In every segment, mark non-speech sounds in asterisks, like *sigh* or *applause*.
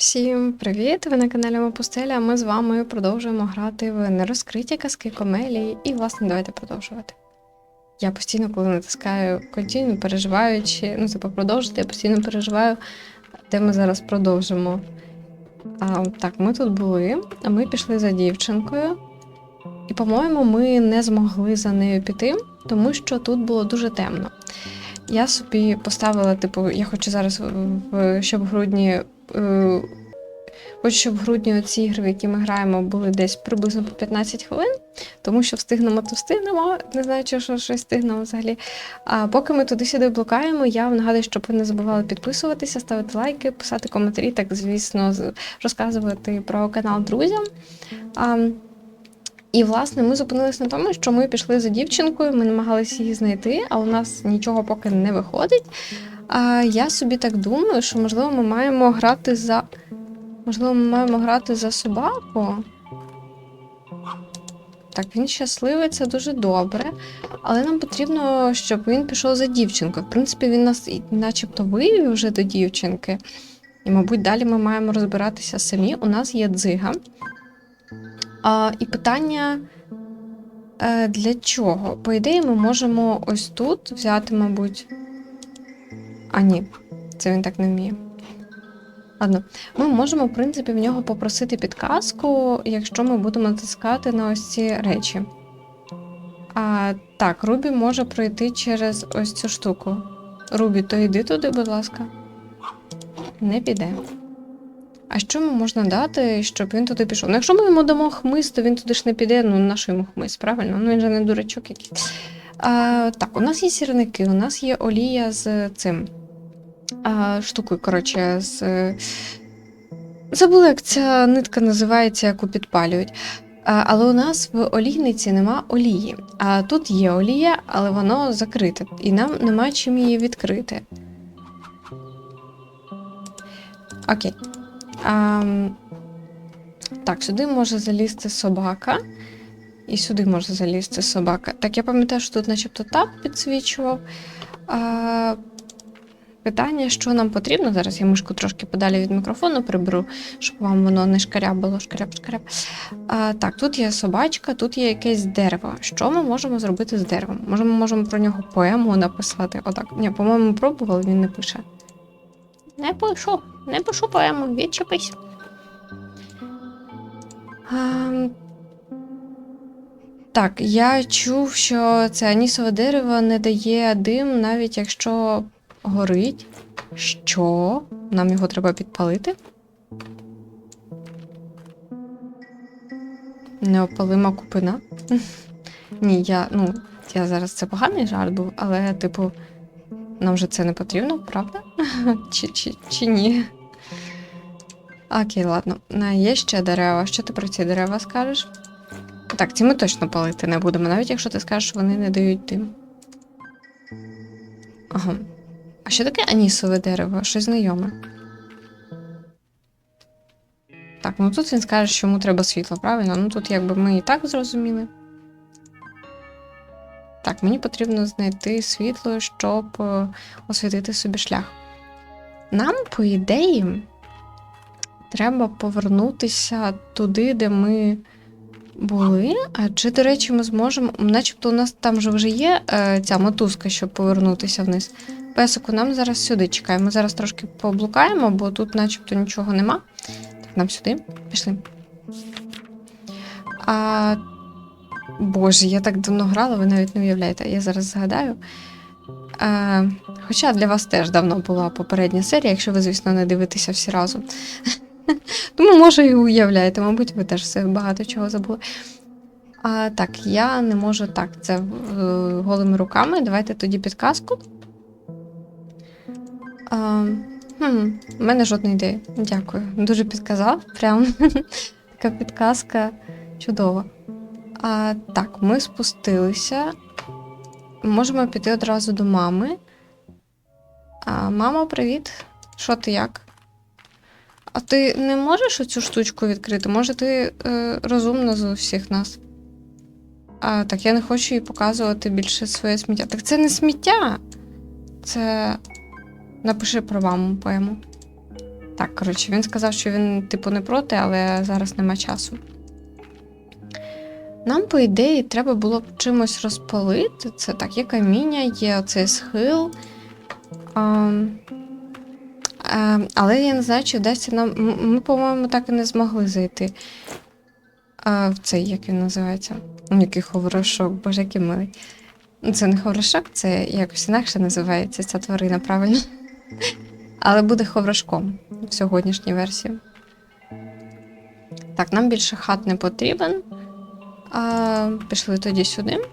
Всім привіт! Ви на каналі Мапустеля. Ми з вами продовжуємо грати в нерозкриті казки комелії. І, власне, давайте продовжувати. Я постійно, коли натискаю Continue, переживаючи, ну, типу, продовжити, я постійно переживаю, де ми зараз продовжимо. А, так, ми тут були, а ми пішли за дівчинкою. І, по-моєму, ми не змогли за нею піти, тому що тут було дуже темно. Я собі поставила, типу, я хочу зараз, щоб в грудні. Е, Хочу, щоб в грудні ці ігри, в які ми граємо, були десь приблизно по 15 хвилин, тому що встигнемо, то встигнемо. Не знаю, чи що щось встигнемо взагалі. А поки ми туди-сюди блукаємо, я вам нагадую, щоб ви не забували підписуватися, ставити лайки, писати коментарі, так звісно, розказувати про канал друзям. А, і, власне, ми зупинилися на тому, що ми пішли за дівчинкою, ми намагалися її знайти, а у нас нічого поки не виходить. А я собі так думаю, що можливо ми маємо грати за. Можливо, ми маємо грати за собаку. Так, він щасливий, це дуже добре. Але нам потрібно, щоб він пішов за дівчинкою. В принципі, він нас начебто вивів вже до дівчинки. І, мабуть, далі ми маємо розбиратися самі. У нас є дзига. А, і питання. Е, для чого? По ідеї, ми можемо ось тут взяти, мабуть. А, ні, це він так не вміє. Ладно, ми можемо, в принципі, в нього попросити підказку, якщо ми будемо натискати на ось ці речі. А так, Рубі може пройти через ось цю штуку. Рубі, то йди туди, будь ласка. Не піде. А що йому можна дати, щоб він туди пішов? Ну, якщо ми йому дамо хмиз, то він туди ж не піде. Ну, на що йому хмиз, правильно? Ну він же не дурачок якийсь. А, так, у нас є сірники, у нас є олія з цим а, штукою, коротше, з. е, Забула, як ця нитка називається, яку підпалюють. А, але у нас в олійниці нема олії. А тут є олія, але воно закрите, і нам нема чим її відкрити. Окей. А, так, сюди може залізти собака. І сюди може залізти собака. Так, я пам'ятаю, що тут начебто тап підсвічував. А, питання, що нам потрібно. Зараз я мишку трошки подалі від мікрофону приберу, щоб вам воно не шкарябило, шкаряб, шкаряб. А, так, тут є собачка, тут є якесь дерево. Що ми можемо зробити з деревом? Може, ми можемо про нього поему написати. Отак. Ні, по-моєму, пробували, він не пише. Не пишу, не пишу поему, відчепись. А, так, я чув, що це анісове дерево не дає дим, навіть якщо горить. Що? Нам його треба підпалити? Неопалима купина. *laughs* Ні, я, ну, я зараз це поганий жарт був, але, типу, нам же це не потрібно, правда? *laughs* Чи, чи, чи ні? Окей, ладно. Є ще дерева. Що ти про ці дерева скажеш? Так, ці ми точно палити не будемо, навіть якщо ти скажеш, що вони не дають дим. Ага. А що таке анісове дерево? Щось знайоме. Так, ну тут він скаже, що йому треба світло, правильно? Ну тут якби ми і так зрозуміли. Так, мені потрібно знайти світло, щоб е, освітити собі шлях. Нам, по ідеї, треба повернутися туди, де ми були. А чи, до речі, ми зможемо. Начебто у нас там же вже є е, ця мотузка, щоб повернутися вниз. Песику, нам зараз сюди чекаємо. Ми зараз трошки поблукаємо, бо тут начебто нічого нема. Так, нам сюди. Пішли. А... Боже, я так давно грала, ви навіть не уявляєте. Я зараз згадаю. А... Хоча для вас теж давно була попередня серія, якщо ви, звісно, не дивитеся всі разом. *laughs* Тому, може, і уявляєте, мабуть, ви теж все багато чого забули. А, так, я не можу так, це е, голими руками. Давайте тоді підказку. Хм, у мене жодної ідеї. Дякую. Дуже підказав. Прям *laughs* така підказка чудова. А, так, ми спустилися. Можемо піти одразу до мами. А, мамо, привіт. Що ти як? А ти не можеш оцю штучку відкрити? Може, ти е, розумна з усіх нас? А, так, я не хочу їй показувати більше своє сміття. Так це не сміття. Це. Напиши про маму поему. Так, коротше, він сказав, що він, типу, не проти, але зараз нема часу. Нам, по ідеї, треба було б чимось розпалити. Це так, є каміння, є оцей схил. А, а, але я не знаю, чи вдасться нам. Ми, по-моєму, так і не змогли зайти. А, в цей, як він називається? Ну, Який ховрошок, боже, який милий. Ну, Це не ховрошок, це якось інакше називається ця тварина, правильно? Але буде ховрошком в сьогоднішній версії. Так, нам більше хат не потрібен. А, пішли тоді сюди.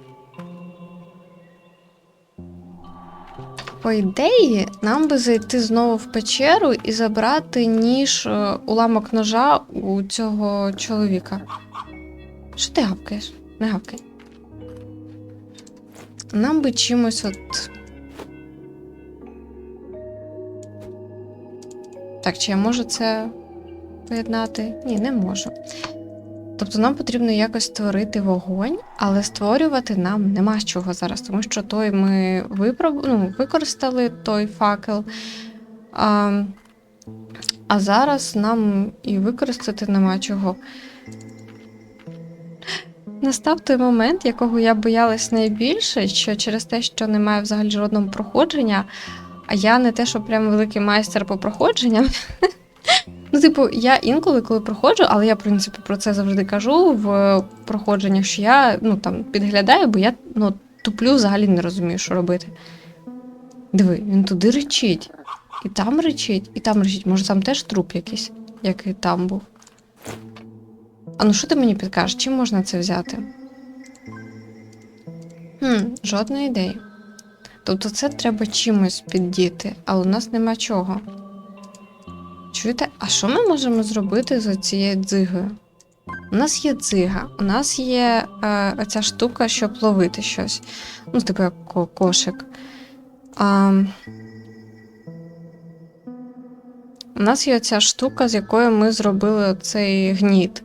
По ідеї, нам би зайти знову в печеру і забрати ніж е, уламок ножа у цього чоловіка. Що ти гавкаєш? Не гавкай. Нам би чимось от. Так, чи я можу це поєднати? Ні, не можу. Тобто нам потрібно якось створити вогонь, але створювати нам нема з чого зараз, тому що той ми випроб... ну, використали той факел. А, а зараз нам і використати нема чого. Настав той момент, якого я боялась найбільше, що через те, що немає взагалі жодного проходження, а я не те, що прям великий майстер по проходженням. Ну, типу, я інколи, коли проходжу, але я, в принципі, про це завжди кажу в проходженнях, що я ну, там, підглядаю, бо я ну, туплю, взагалі не розумію, що робити. Диви, він туди речить, і там речить, і там речить. Може, там теж труп якийсь, який там був. А ну що ти мені підкажеш, чим можна це взяти? Хм, жодної ідеї. Тобто це треба чимось піддіти, але у нас нема чого. Чуєте, а що ми можемо зробити з цією дзигою? У нас є дзига, у нас є е, оця штука, щоб ловити щось. Ну, типу як кошик. А, у нас є оця штука, з якою ми зробили цей гніт.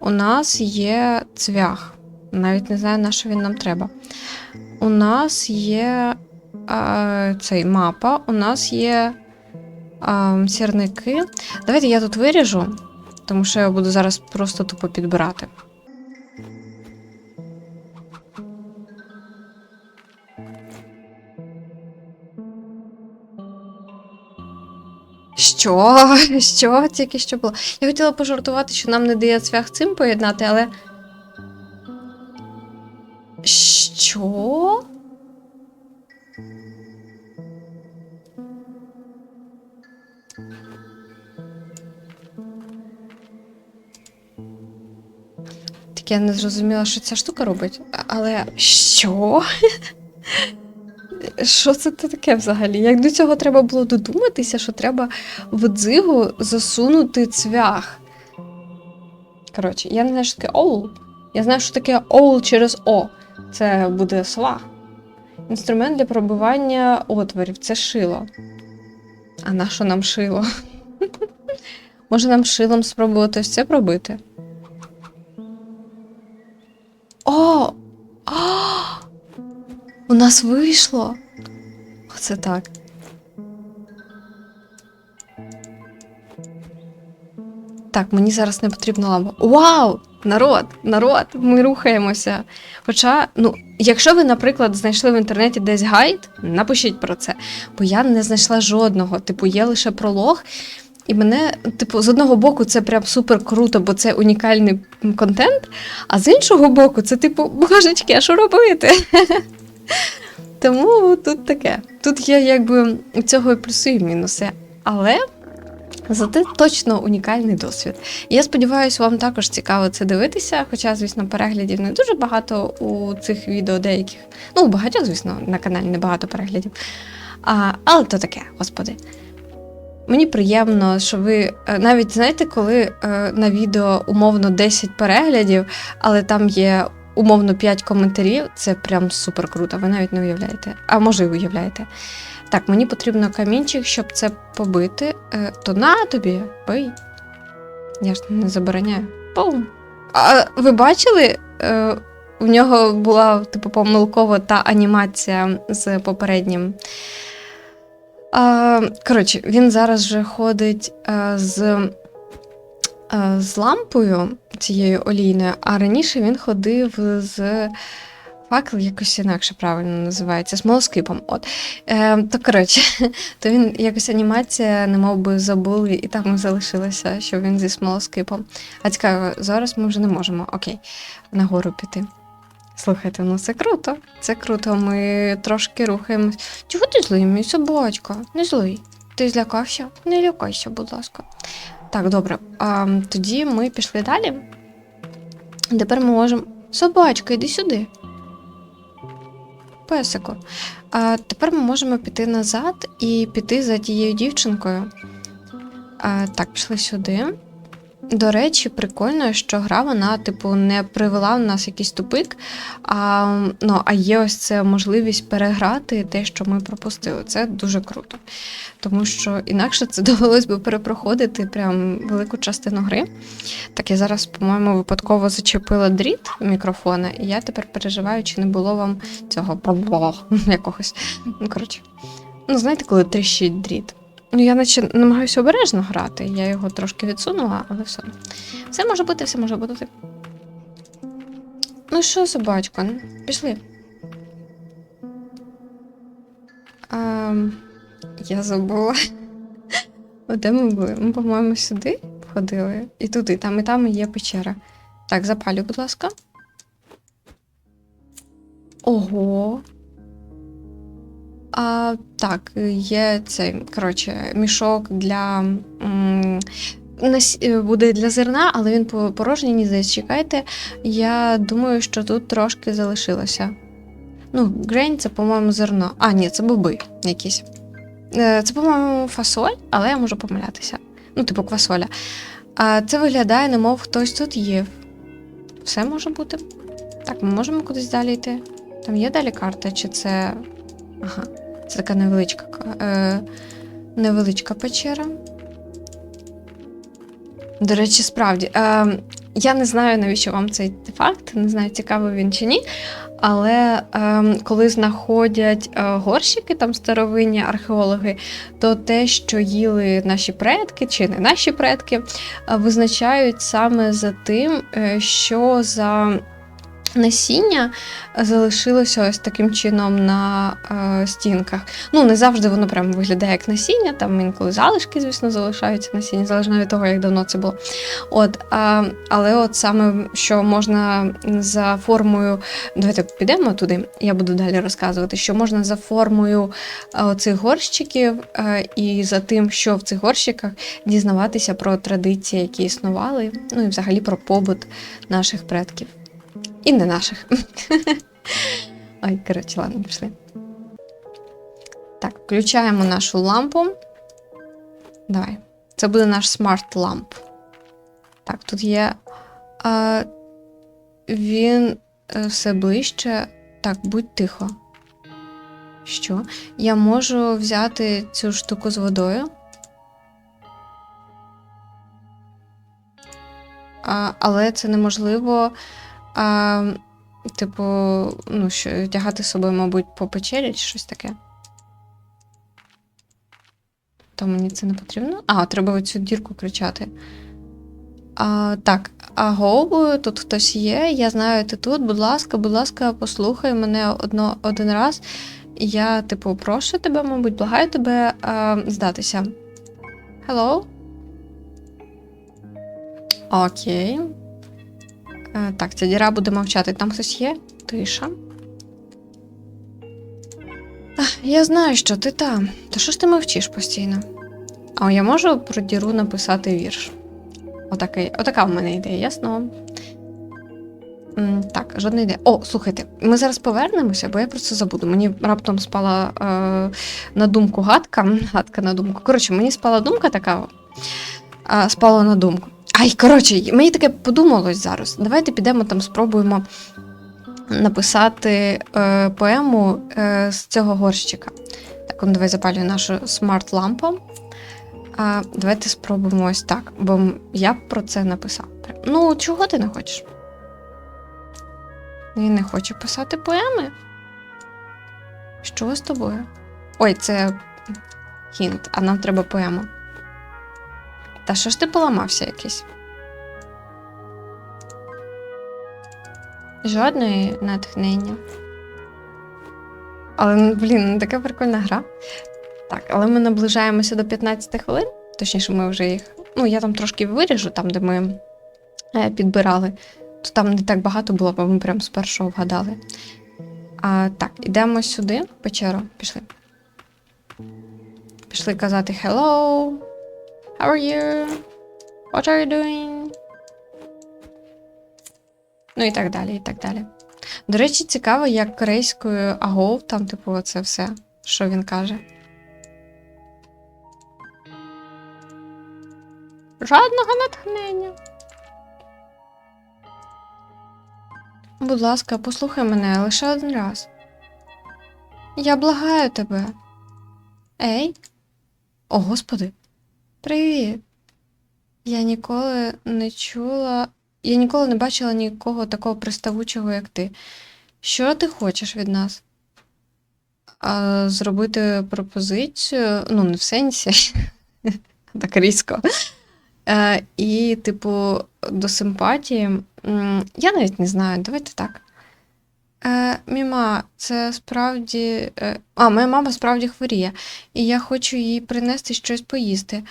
У нас є цвях. Навіть не знаю, на що він нам треба. У нас є е, цей мапа, у нас є а, сірники. Давайте я тут виріжу, тому що я буду зараз просто тупо підбирати. Що? *laughs* Що тільки що було? Я хотіла пожартувати, що нам не дає цвях цим поєднати, але. Що? Я не зрозуміла, що ця штука робить. Але що? *laughs* Що це таке взагалі? Як до цього треба було додуматися, що треба в дзигу засунути цвях? Коротше, я не знаю, що таке оул. Я знаю, що таке оул через О. Це буде сова. Інструмент для пробивання отворів це шило. А на що нам шило? *laughs* Може нам шилом спробувати це пробити? О! А! У нас вийшло. Оце так. Так, мені зараз не потрібна лампа. Вау! Народ, народ, ми рухаємося. Хоча, ну, якщо ви, наприклад, знайшли в інтернеті десь гайд, напишіть про це. Бо я не знайшла жодного. Типу, є лише пролог. І мене, типу, з одного боку, це прям супер круто, бо це унікальний контент. А з іншого боку, це типу, божечки, а що робити? *laughs* Тому тут таке. Тут є якби у цього і плюси, і мінуси. Але зате точно унікальний досвід. Я сподіваюся, вам також цікаво це дивитися. Хоча, звісно, переглядів не дуже багато у цих відео деяких. Ну, у багатьох, звісно, на каналі небагато переглядів. А, але то таке, господи. Мені приємно, що ви е, навіть знаєте, коли е, на відео умовно 10 переглядів, але там є умовно 5 коментарів, це прям супер круто. Ви навіть не уявляєте. А може, і уявляєте. Так, мені потрібно камінчик, щоб це побити. Е, то на тобі, бий. Я ж не забороняю. Пум. А ви бачили? У нього була, типу, помилково та анімація з попереднім А, коротше, він зараз вже ходить а, з, а, з лампою цією олійною, а раніше він ходив з факел, якось інакше правильно називається, смолоскипом. От. Е, то коротше, *laughs* то він якось анімація, немов би забули, і там залишилося, що він зі смолоскипом. А цікаво, зараз ми вже не можемо, окей, нагору піти. Слухайте, ну це круто. Це круто. Ми трошки рухаємось. Чого ти злий, мій собачка? Не злий. Ти злякався? Не лякайся, будь ласка. Так, добре. А, тоді ми пішли далі. Тепер ми можемо. Собачка, йди сюди. Песику. А тепер ми можемо піти назад і піти за тією дівчинкою. А, так, пішли сюди. До речі, прикольно, що гра вона, типу, не привела в нас якийсь тупик, а, ну, а є ось це можливість переграти те, що ми пропустили. Це дуже круто. Тому що інакше це *laughs* довелось би перепроходити прям велику частину гри. Так, я зараз, по-моєму, випадково зачепила дріт мікрофона, і я тепер переживаю, чи не було вам цього *laughs* якогось. Ну, коротше. Ну, знаєте, коли тріщить дріт. Ну, я наче намагаюся обережно грати. Я його трошки відсунула, але все. Все може бути, все може бути. Ну що, собачка, пішли. А, я забула. *laughs* Де ми були? Ми, по-моєму, сюди ходили. І туди, там і там є печера. Так, запалю, будь ласка. Ого. А, так, є цей, коротше, мішок для. М, е, буде для зерна, але він по- порожній, ні. Чекайте. Я думаю, що тут трошки залишилося. Ну, грень це, по-моєму, зерно. А, ні, це боби якісь. Е, Це, по-моєму, фасоль, але я можу помилятися. Ну, типу квасоля. А це виглядає, немов хтось тут є. Все може бути. Так, ми можемо кудись далі йти. Там є далі карта, чи це. Ага. Це така невеличка, е, невеличка печера. До речі, справді. Е, я не знаю, навіщо вам цей артефакт, не знаю, цікавий він чи ні. Але е, коли знаходять е, горщики, там старовинні археологи, то те, що їли наші предки чи не наші предки, е, визначають саме за тим, е, що за насіння залишилося ось таким чином на е, стінках. Ну, не завжди воно прямо виглядає як насіння, там інколи залишки, звісно, залишаються насіння, залежно від того, як давно це було. От, а, але от саме що можна за формою. Давайте підемо туди, я буду далі розказувати, що можна за формою е, цих горщиків е, і за тим, що в цих горщиках дізнаватися про традиції, які існували, ну і взагалі про побут наших предків. І не наших. *laughs* Ой, коротше, ладно, пішли. Так, включаємо нашу лампу. Давай. Це буде наш смарт-ламп. Так, тут є. А, він е, все ближче. Так, будь тихо. Що? Я можу взяти цю штуку з водою. А, але це неможливо. А, типу, ну, що, тягати з мабуть, по печері чи щось таке. То мені це не потрібно. А, треба оцю дірку кричати. А, так, аго, тут хтось є. Я знаю, ти тут. Будь ласка, будь ласка, послухай мене одно, один раз. Я, типу, прошу тебе, мабуть, благаю тебе а, здатися. Hello? Окей. Е, Так, ця діра буде мовчати. Там хтось є? Тиша. Я знаю, що ти там. То що ж ти мовчиш постійно? А я можу про діру написати вірш. Отакий, отака в мене ідея, ясно? Так, жодна ідея. О, слухайте, ми зараз повернемося, бо я про це забуду. Мені раптом спала е, на думку гадка. Гадка на думку. Коротше, мені спала думка така. Е, спала на думку. Ай, коротше, мені таке подумалось зараз. Давайте підемо там, спробуємо написати е, поему е, з цього горщика. Так, ну, давай запалюю нашу смарт-лампу. А, давайте спробуємо ось так, бо я про це написав. Ну, чого ти не хочеш? Він не хоче писати поеми? Що з тобою? Ой, це хінт, а нам треба поему. Та що ж ти поламався якийсь? Жодної натхнення. Але, блін, ну, така прикольна гра. Так, але ми наближаємося до 15 хвилин. Точніше, ми вже їх. Ну, я там трошки виріжу, там, де ми е, підбирали. То там не так багато було, бо ми прям з першого вгадали. А, так, ідемо сюди, печеру. Пішли. Пішли казати hello. How are you? What are you doing? Ну і так далі, і так далі. До речі, цікаво, як корейською агов, там, типу, це все, що він каже. Жодного натхнення. Будь ласка, послухай мене лише один раз. Я благаю тебе. Ей? О, господи. Привіт. Я ніколи не чула. Я ніколи не бачила нікого такого приставучого, як ти. Що ти хочеш від нас? А, зробити пропозицію, ну, не в сенсі, *laughs* так різко. Е, і, типу, до симпатії. Я навіть не знаю, давайте так. Е, Міма, це справді. е, А, моя мама справді хворіє, і я хочу їй принести щось поїсти.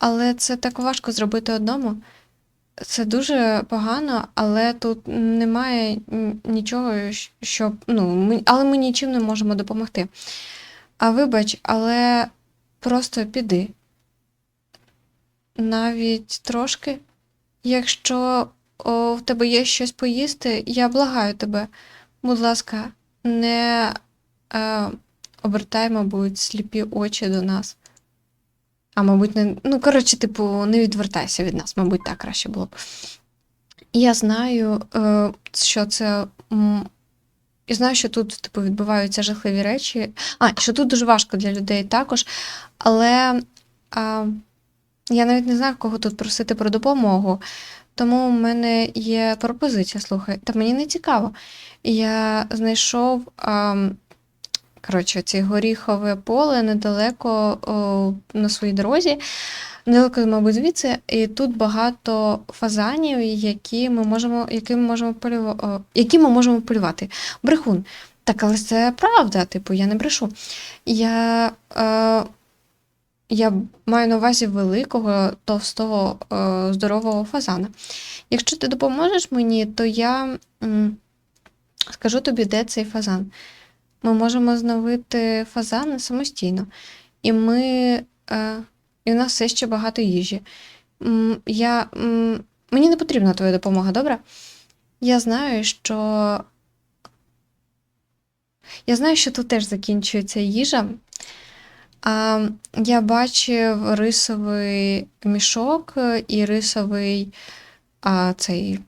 Але це так важко зробити одному. Це дуже погано, але тут немає нічого, щоб. Ну, ми, але ми нічим не можемо допомогти. А вибач, але просто піди. Навіть трошки. Якщо о, в тебе є щось поїсти, я благаю тебе. Будь ласка, не е, обертай, мабуть, сліпі очі до нас. А, мабуть, не. Ну, коротше, типу, не відвертайся від нас, мабуть, так краще було б. Я знаю, е, що це. Я знаю, що тут, типу, відбуваються жахливі речі. А, що тут дуже важко для людей також. Але а, я навіть не знаю, кого тут просити про допомогу. Тому в мене є пропозиція, слухай, та мені не цікаво. Я знайшов а, коротше, це горіхове поле недалеко о, на своїй дорозі, недалеко, мабуть, звідси, і тут багато фазанів, які ми можемо, які ми можемо полювати, які ми можемо полювати. Брехун. Так, але це правда, типу, я не брешу. Я, е, я маю на увазі великого, товстого, е, здорового фазана. Якщо ти допоможеш мені, то я м, скажу тобі, де цей фазан. Ми можемо зновити фазани самостійно. І ми. Е, і в нас все ще багато їжі. М, Я, м, мені не потрібна твоя допомога, добре? Я знаю, що. Я знаю, що тут теж закінчується їжа. А, я бачив рисовий мішок і рисовий а, цей.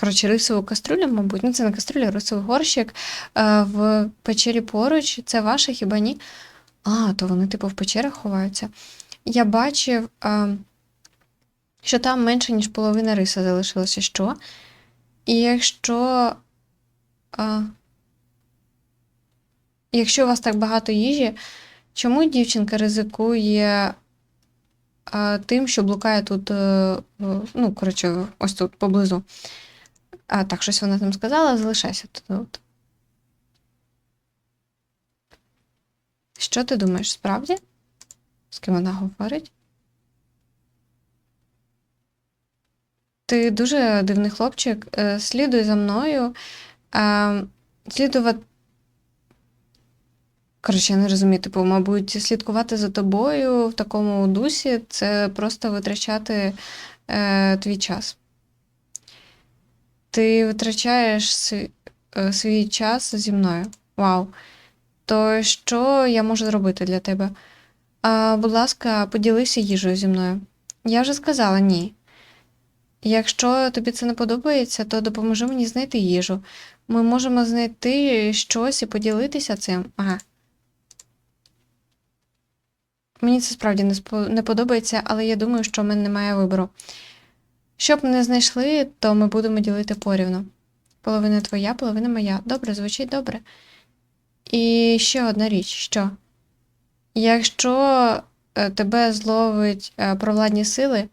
Коротше, рисову каструлю, мабуть. Ну, це не каструля, рисовий горщик е, в печері поруч. Це ваше хіба ні? А, то вони, типу, в печерах ховаються. Я бачив, е, що там менше, ніж половина риса залишилося. Що? І якщо. е, Якщо у вас так багато їжі, чому дівчинка ризикує тим, що блукає тут, ну, коротше, ось тут поблизу? А, так, щось вона там сказала, залишайся тут. Що ти думаєш, справді? З ким вона говорить? Ти дуже дивний хлопчик. Е, Слідуй за мною. Е, Слідувати. Коротше, я не розумію, типу, мабуть, слідкувати за тобою в такому дусі це просто витрачати е, твій час. Ти витрачаєш свій, е, свій час зі мною. Вау. То що я можу зробити для тебе? А, будь ласка, поділися їжею зі мною. Я вже сказала ні. Якщо тобі це не подобається, то допоможи мені знайти їжу. Ми можемо знайти щось і поділитися цим. Ага. Мені це справді не, подобається, але я думаю, що в мене немає вибору. Щоб не знайшли, то ми будемо ділити порівну. Половина твоя, половина моя. Добре, звучить добре. І ще одна річ, що якщо е, тебе зловить е, провладні сили,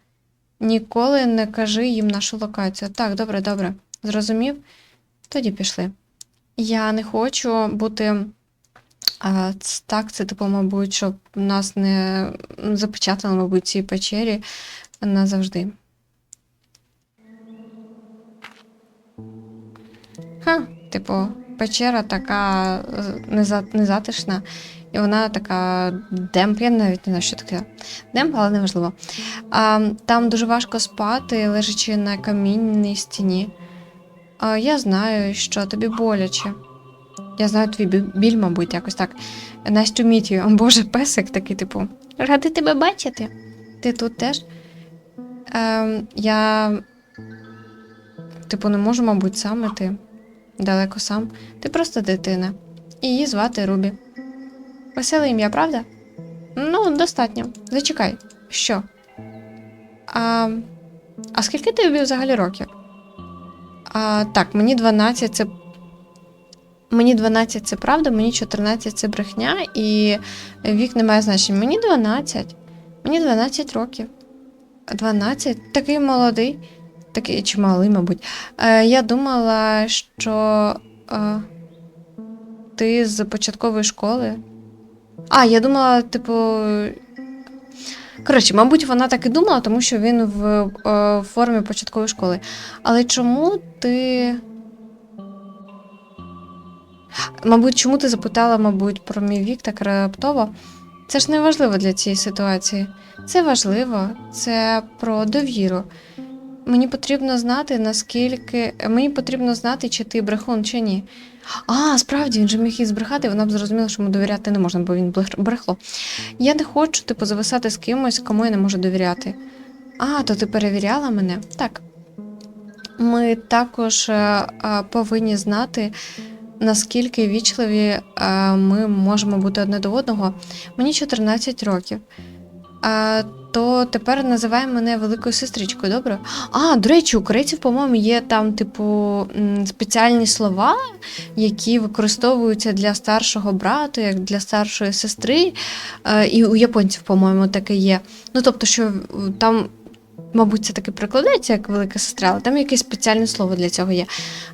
ніколи не кажи їм нашу локацію. Так, добре, добре. Зрозумів? Тоді пішли. Я не хочу бути. А, так, це типу, мабуть, щоб нас не запечатали, мабуть, цій печері назавжди. Ха, типу, печера така е, незатишна, і вона така демп, я навіть не знаю, що таке. Демп, але неважливо. А, там дуже важко спати, лежачи на камінній стіні. А, я знаю, що тобі боляче. Я знаю твій біль, мабуть, якось так. Meet you. Боже, песик такий, типу. Радий тебе бачити. Ти тут теж? Ем, я, типу, не можу, мабуть, сам іти. Далеко сам. Ти просто дитина. Її звати Рубі. Веселе ім'я, правда? Ну, достатньо. Зачекай. Що? А, а скільки тобі взагалі років? А, так, мені 12 це. Мені 12 це правда, мені 14 це брехня, і вік не має значення. Мені 12. Мені 12 років. 12? Такий молодий. Такий чи малий, мабуть. Е, я думала, що е, ти з початкової школи. А, я думала, типу. Коротше, мабуть, вона так і думала, тому що він в е, формі початкової школи. Але чому ти. Мабуть, чому ти запитала, мабуть, про мій вік так раптово? Це ж не важливо для цієї ситуації. Це важливо, це про довіру. Мені потрібно знати, наскільки. Мені потрібно знати, чи ти брехун, чи ні. А, справді, він же міг і збрехати, вона б зрозуміла, що йому довіряти не можна, бо він брехло. Я не хочу, типу, зависати з кимось, кому я не можу довіряти. А, то ти перевіряла мене? Так. Ми також е, е, повинні знати, наскільки вічливі е, ми можемо бути одне до одного. Мені 14 років. А, то тепер називай мене великою сестричкою, добре? А, до речі, у корейців, по-моєму, є там, типу, спеціальні слова, які використовуються для старшого брата, як для старшої сестри. Е, і у японців, по-моєму, таке є. Ну, тобто, що там. Мабуть, це таки прикладається як велика сестра, але там якесь спеціальне слово для цього є.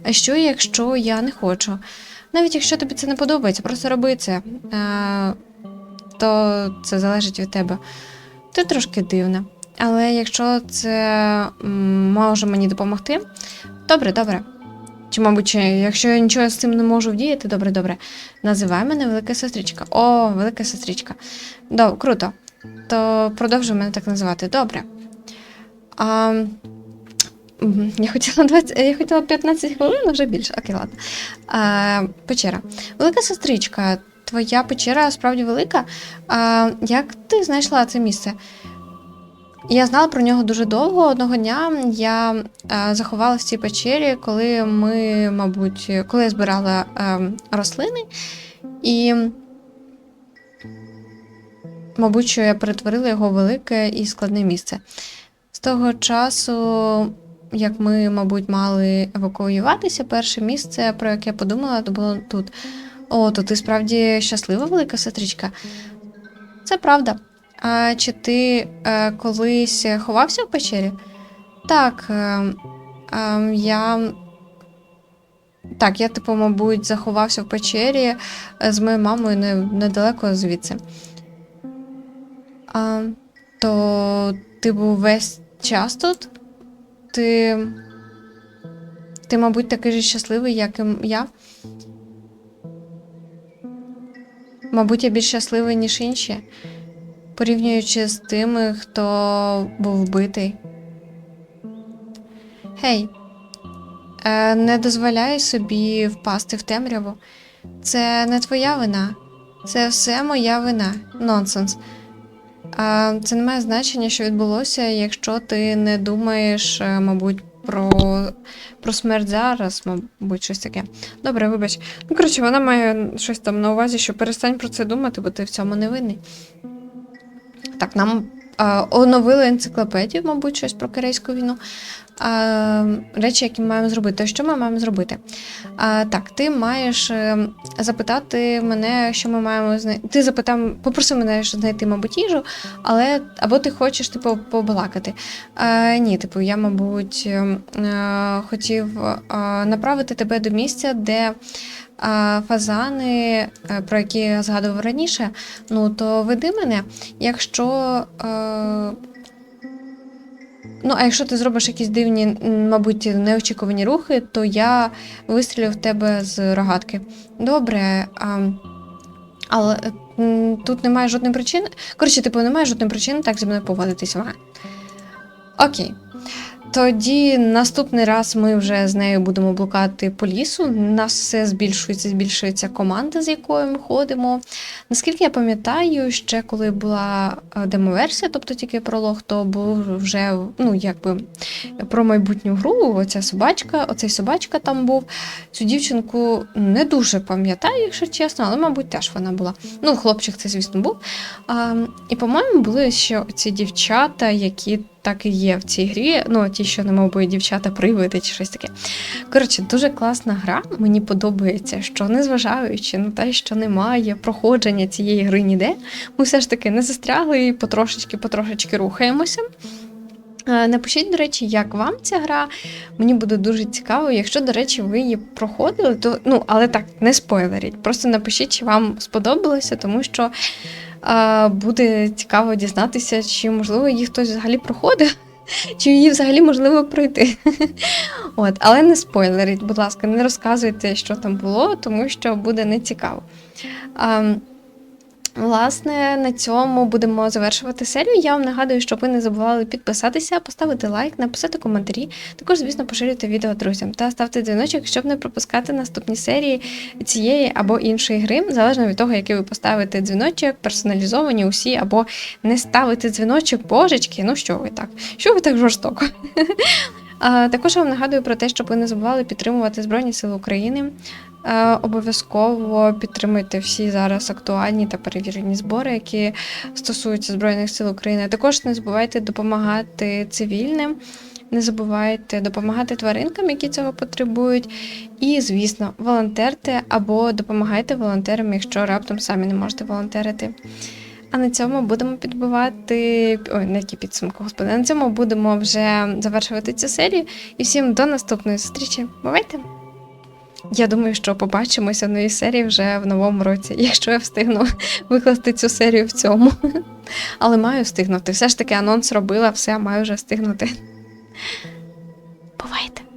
А що, якщо я не хочу? Навіть якщо тобі це не подобається, просто роби це, е, то це залежить від тебе. Ти трошки дивна. Але якщо це може мені допомогти, добре, добре. Чи, мабуть, якщо я нічого з цим не можу вдіяти, добре, добре. Називай мене велика сестричка. О, велика сестричка. Добре, круто. То продовжуй мене так називати. Добре. А, я хотіла 20, я хотіла 15 хвилин, але вже більше. Окей, ладно. А, печера. Велика сестричка, твоя печера справді велика. А, як ти знайшла це місце? Я знала про нього дуже довго. Одного дня я а, заховалася в цій печері, коли ми, мабуть, коли я збирала а, рослини, і, мабуть, що я перетворила його в велике і складне місце. З того часу, як ми, мабуть, мали евакуюватися, перше місце, про яке я подумала, то було тут. О, то ти справді щаслива, велика сестричка. Це правда. А чи ти е, колись ховався в печері? Так, е, е, я. Так, я, типу, мабуть, заховався в печері з моєю мамою не, недалеко звідси. А, то ти був весь час тут? Ти. Ти, мабуть, такий же щасливий, як і я. Мабуть, я більш щасливий, ніж інші, порівнюючи з тими, хто був вбитий. Гей, е, не дозволяй собі впасти в темряву. Це не твоя вина. Це все моя вина. Нонсенс. Це не має значення, що відбулося, якщо ти не думаєш, е, мабуть, про, про смерть зараз, мабуть, щось таке. Добре, вибач. Ну, коротше, вона має щось там на увазі, що перестань про це думати, бо ти в цьому не винний. Так, нам оновили енциклопедію, мабуть, щось про корейську війну. Речі, які ми маємо зробити. Що ми маємо зробити? Так, ти маєш е, запитати мене, що ми маємо знайти. Ти запитав, попроси мене знайти, мабуть, їжу, але або ти хочеш типу побалакати. Ні, типу, я, мабуть, е, е, хотів направити тебе до місця, де. А фазани, е, про які я згадував раніше, ну то веди мене. Якщо. Е, ну, а якщо ти зробиш якісь дивні, мабуть, неочікувані рухи, то я вистрілю в тебе з рогатки. Добре. А, але тут немає жодної причини. Коротше, типу, немає жодної причини так зі мною поводитись. Ага. Окей. Тоді наступний раз ми вже з нею будемо блукати по лісу. У нас все збільшується, збільшується команда, з якою ми ходимо. Наскільки я пам'ятаю, ще коли була е, демоверсія, тобто тільки пролог, то був вже ну, якби про майбутню гру. Оця собачка, оцей собачка там був. Цю дівчинку не дуже пам'ятаю, якщо чесно, але, мабуть, теж вона була. Ну, хлопчик це, звісно, був. А, і, по-моєму, були ще ці дівчата, які так і є в цій грі. Ну, ті, що не мабуть, дівчата привиди чи щось таке. Коротше, дуже класна гра. Мені подобається, що незважаючи на те, що немає проходження цієї гри ніде, ми все ж таки не застрягли і потрошечки-потрошечки рухаємося. Е, Напишіть, до речі, як вам ця гра. Мені буде дуже цікаво. Якщо, до речі, ви її проходили, то ну, але так, не спойлеріть. Просто напишіть, чи вам сподобалося, тому що буде цікаво дізнатися, чи можливо її хтось взагалі проходив, *laughs* чи її взагалі можливо пройти. *laughs* От, але не спойлеріть, будь ласка, не розказуйте, що там було, тому що буде нецікаво. Власне, на цьому будемо завершувати серію. Я вам нагадую, щоб ви не забували підписатися, поставити лайк, написати коментарі. Також, звісно, поширюйте відео друзям та ставте дзвіночок, щоб не пропускати наступні серії цієї або іншої гри, залежно від того, який ви поставите дзвіночок, персоналізовані усі, або не ставите дзвіночок, божечки. Ну що ви так? Що ви так жорстоко? Також я вам нагадую про те, щоб ви не забували підтримувати Збройні Сили України. Обов'язково підтримуйте всі зараз актуальні та перевірені збори, які стосуються Збройних сил України. Також не забувайте допомагати цивільним, не забувайте допомагати тваринкам, які цього потребують. І, звісно, волонтерте або допомагайте волонтерам, якщо раптом самі не можете волонтерити. А на цьому будемо підбивати. Ой, на які підсумки, господи. На цьому будемо вже завершувати цю серію. І всім до наступної зустрічі. Бувайте! Я думаю, що побачимося в новій серії вже в новому році, *laughs* якщо я встигну викласти цю серію в цьому. *laughs* Але маю встигнути. Все ж таки анонс робила, все маю вже встигнути. Бувайте!